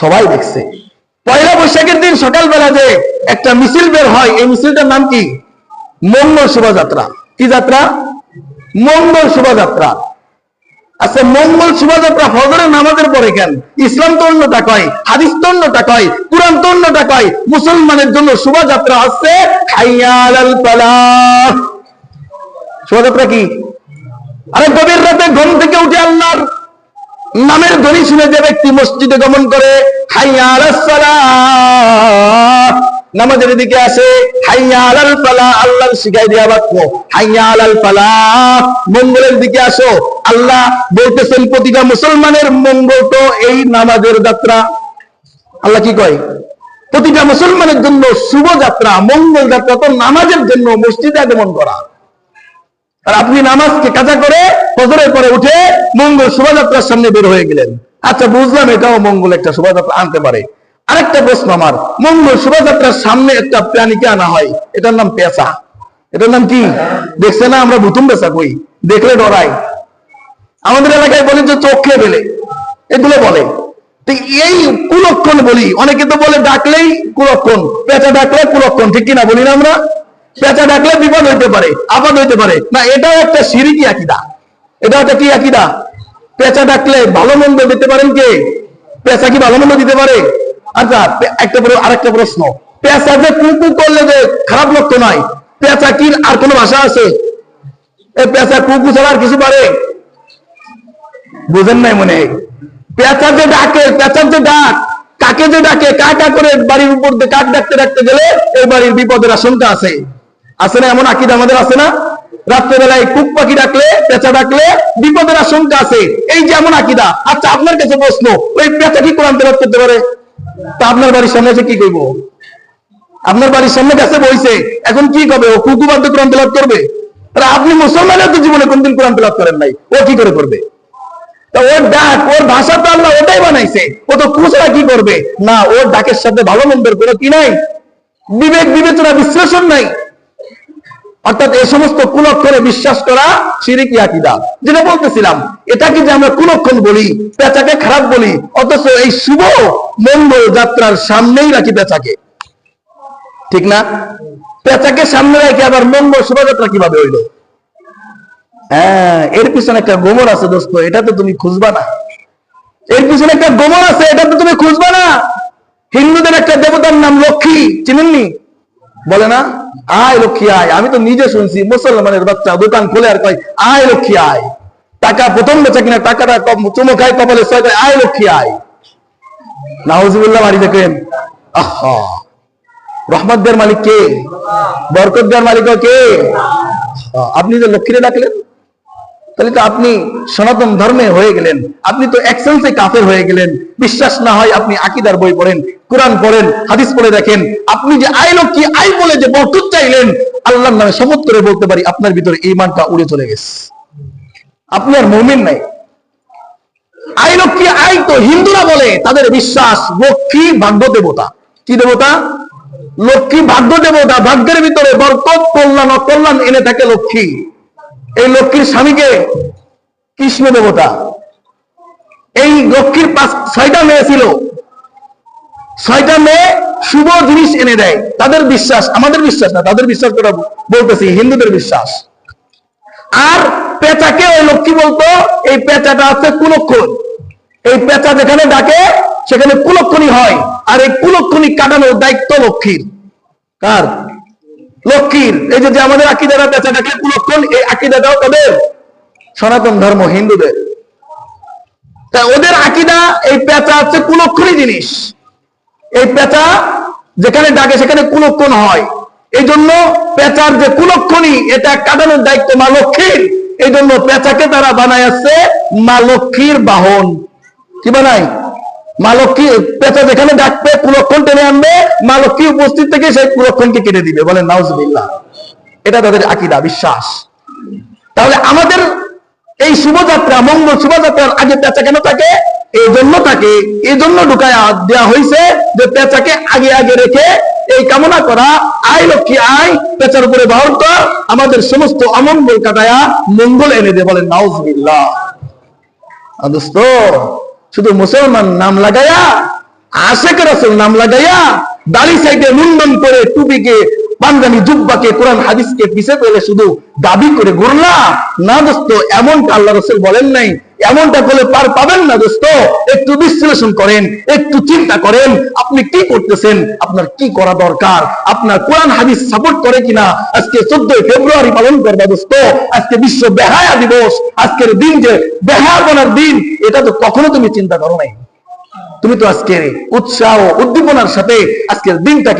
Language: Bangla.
সবাই দেখছে। পয়লা বৈশাখের দিন সকালবেলা যে একটা মিছিল বের হয়, এই মিছিলটার নাম কি? মঙ্গল শোভাযাত্রা। কি যাত্রা? মঙ্গল শোভাযাত্রা। আচ্ছা মঙ্গল শোভাযাত্রা ফজরের নামাজের পরে কেন? ইসলাম তো অন্যটা কয় হাদিস তো অন্যটা কয় কোরআন তো অন্যটা কয় মুসলমানের জন্য শোভাযাত্রা আছে শোভাযাত্রা কি? আরে গভীর রাতে ঘুম থেকে উঠে আল্লাহর নামের ধ্বনি শুনে যে ব্যক্তি মসজিদে গমন করে নামাজের দিকে আসে আল্লাহর শিখাই দেয়া বাক্য। ফালা। মঙ্গলের দিকে আসো। আল্লাহ বলতেছেন, প্রতিটা মুসলমানের মঙ্গল তো এই নামাজের যাত্রা। আল্লাহ কি কয়? প্রতিটা মুসলমানের জন্য শুভ যাত্রা, মঙ্গল যাত্রা তো নামাজের জন্য মসজিদে আগমন করা। আর আপনি নামাজকে কাজা করে ফজরের পরে উঠে মঙ্গল শোভাযাত্রার সামনে বের হয়ে গেলেন। আচ্ছা বুঝলাম এটাও মঙ্গল একটা শোভাযাত্রা আনতে পারে। আরেকটা প্রশ্ন আমার, মঙ্গল শোভাযাত্রার সামনে একটা প্রাণীকে আনা হয়, এটার নাম পেঁচা। এটার নাম কি? দেখছে না, আমরা ভুতুম পেঁচা কই? দেখলে ডরাই। আমাদের এলাকায় বলে যে চোখে বেলে এগুলো বলে। এই কুলক্ষণ বলি, অনেকে তো বলে ডাকলেই কুলক্ষণ, পেঁচা ডাকলে কুলক্ষণ, ঠিক কিনা বলি না আমরা? পেঁচা ডাকলে বিপদ হইতে পারে, আপদ হইতে পারে। না, এটাও একটা সিরিকি আকিদা। এটা একটা কি আকিদা? পেঁচা ডাকলে ভালো মন্দ দিতে পারেন কে? পেঁচা কি ভালো মন্দ দিতে পারে? আচ্ছা একটা প্র- আরেকটা প্রশ্ন। পেঁচা যে কুকু করলে যে খারাপ লক্ষ্য নয় পেঁচা কি আর কোনো ভাষা আছে? পেঁচা কুকু ছাড়া আর কিছু পারে? বুঝেন নাই মনে? পেঁচা যে ডাকে, পেঁচার যে ডাক, কাকে যে ডাকে কাকা করে বাড়ির উপর কাক ডাকতে ডাকতে গেলে এই বাড়ির বিপদের আশঙ্কা আছে? আছে না? এমন আকিদ আমাদের আছে না? রাত্রেবেলায় কুক পাখি ডাকলে, পেঁচা ডাকলে বিপদের আশঙ্কা আছে। এই যে এমন আকিদা। আচ্ছা আপনার কাছে প্রশ্ন, ওই পেঁচা কি কোরআন তেলাওয়াত করতে পারে? তা আপনার বাড়ির সামনে এসে কি করব আপনার বাড়ির সামনে কাছে বইছে, এখন কি করবে ও কুকু বাদ্য কোরআন তেলাওয়াত করবে? তাহলে আপনি মুসলমানের তো জীবনে কোনদিন কোরআন তেলাওয়াত করেন নাই। ও কি করে করবে? তা ওর ডাক, ওর ভাষা তো আল্লাহ ওটাই বানাইছে। ও তো কুচরা কি করবে? না, ওর ডাকের সাথে ভালো মন্দের কোনো কি নাই। বিবেক বিবেচনা, বিশ্লেষণ নাই। অর্থাৎ এই সমস্ত কুলক্ষণে বিশ্বাস করা সিরিকি আকিদা। যেটা বলতেছিলাম, এটাকে যে আমরা কুলক্ষণ বলি, পেঁচাকে খারাপ বলি, অথচ এই শুভ মঙ্গল যাত্রার সামনেই রাখি পেঁচাকে। ঠিক না? পেঁচাকে সামনে রেখে আবার মঙ্গল শোভাযাত্রা কীভাবে হইল? হ্যাঁ এর পিছনে একটা গোমর আছে দোস্ত, এটা তো তুমি খুঁজবা না। এর পিছনে একটা গোমর আছে, এটা তো তুমি খুঁজবা না। হিন্দুদের একটা দেবতার নাম লক্ষ্মী, চিনেননি? বলে না? আয় লক্ষ্মী আয়। আমি তো নিজে শুনছি, মুসলমানের বাচ্চা দোকান খুলে আর কয়, আয় লক্ষ্মী আয়। টাকা প্রথম বেচা কিনা, টাকাটা চুমো খায় কপালে ছয় আয় লক্ষ্মী আয়। নাহজিবুল্লাহ বাড়ি দেখেন। আহা। রহমত দেওয়ার মালিক কে? বরকত দেওয়ার মালিক কে? আপনি যে লক্ষ্মীরে ডাকলেন? তাহলে তো আপনি সনাতন ধর্মে হয়ে গেলেন। আপনি তো এক্সেন্সে কাফের হয়ে গেলেন। বিশ্বাস না হয় আপনি আকিদার বই পড়েন, কোরআন পড়েন, হাদিস পড়ে দেখেন। আপনি যে আই লক্ষ্মী আই বলে যে বরকত চাইলেন, আল্লাহর নামে শপথ করে বলতে পারি, আপনার ভিতরে ইমানটা উড়ে চলে গেছে। আপনি আর মৌমিন নাই। আই লক্ষ্মী আই তো হিন্দুরা বলে, তাদের বিশ্বাস লক্ষ্মী ভাগ্য দেবতা। কি দেবতা? লক্ষ্মী ভাগ্য দেবতা, ভাগ্যের ভিতরে বরকত, কল্যাণ, অকল্যাণ এনে থাকে লক্ষ্মী। এই লক্ষ্মীর স্বামীকে কৃষ্ণ দেবতা। এই লক্ষ্মীর ছয়টা মেয়ে ছিল। ছয়টা মেয়ে শুভ জিনিস এনে দেয়। তাদের বিশ্বাস, আমাদের বিশ্বাস না, তাদের বিশ্বাস করা বলতেছি, হিন্দুদের বিশ্বাস। আর পেঁচাকে ওই লক্ষ্মী বলতো, এই পেঁচাটা আছে কুলক্ষণ। এই পেঁচা যেখানে ডাকে, সেখানে কুলক্ষণী হয়। আর এই কুলক্ষণী কাটানোর দায়িত্ব লক্ষ্মীর। কার? লক্ষ্মীর। এই যে আমাদের আকিদারা পেঁচা ডাকে কুলক্ষণ, এই আকিদাটাও তাদের। সনাতন ধর্ম, হিন্দুদের। তা ওদের আকিদা, এই পেঁচা হচ্ছে কুলক্ষণী জিনিস। এই পেঁচা যেখানে ডাকে সেখানে কুলক্ষণ হয়। এই জন্য পেঁচার যে কুলক্ষণী এটা কাটানোর দায়িত্ব মা লক্ষ্মীর। এই জন্য পেঁচাকে তারা বানায় আসছে মা লক্ষ্মীর বাহন। কি বানাই মা লক্ষ্মী, পেঁচা যেখানে মা উপস্থিত থেকে সেই কুলক্ষণকে কেটে দিবে বলেন নাউজুবিল্লাহ। এটা তাদের আকিদা, বিশ্বাস। তাহলে আমাদের এই শুভযাত্রা, মঙ্গল শোভাযাত্রার আগে পেঁচা কেন থাকে? এই জন্য থাকে, এই জন্য ঢুকায় দেওয়া হয়েছে যে পেঁচাকে আগে আগে রেখে এই কামনা করা, আয় লক্ষ্মী, আয়, পেঁচার উপরে বাহন কর, আমাদের সমস্ত অমঙ্গল কাটায়া মঙ্গল এনে দে, বলে নাউজবিল্লাহ। দোস্ত শুধু মুসলমান নাম লাগায়া আশেখ রাসুল নাম লাগাইয়া দাড়ি সাইডে মুন্ডন করে টুপিকে পাঞ্জাবি জুব্বাকে, কোরআন হাদিসকে পিছে পেলে শুধু দাবি করে ঘুরলা। না দোস্ত, এমনটা আল্লাহ রসুল বলেন নাই। এমনটা করলে পার পাবেন না দোস্ত। একটু বিশ্লেষণ করেন, একটু চিন্তা করেন, আপনি কি করতেছেন? আপনার কি করা দরকার? আপনার কোরআন হাদিস সাপোর্ট করে কিনা? আজকে চোদ্দই ফেব্রুয়ারি পালন করবা দোস্ত। আজকে বিশ্ব বেহায়া দিবস। আজকের দিন যে বেহায়াপনার দিন, এটা তো কখনো তুমি চিন্তা করো নাই। তুমি তো আজকে উৎসাহ উদ্দীপনার সাথে আজকের দিনটাকে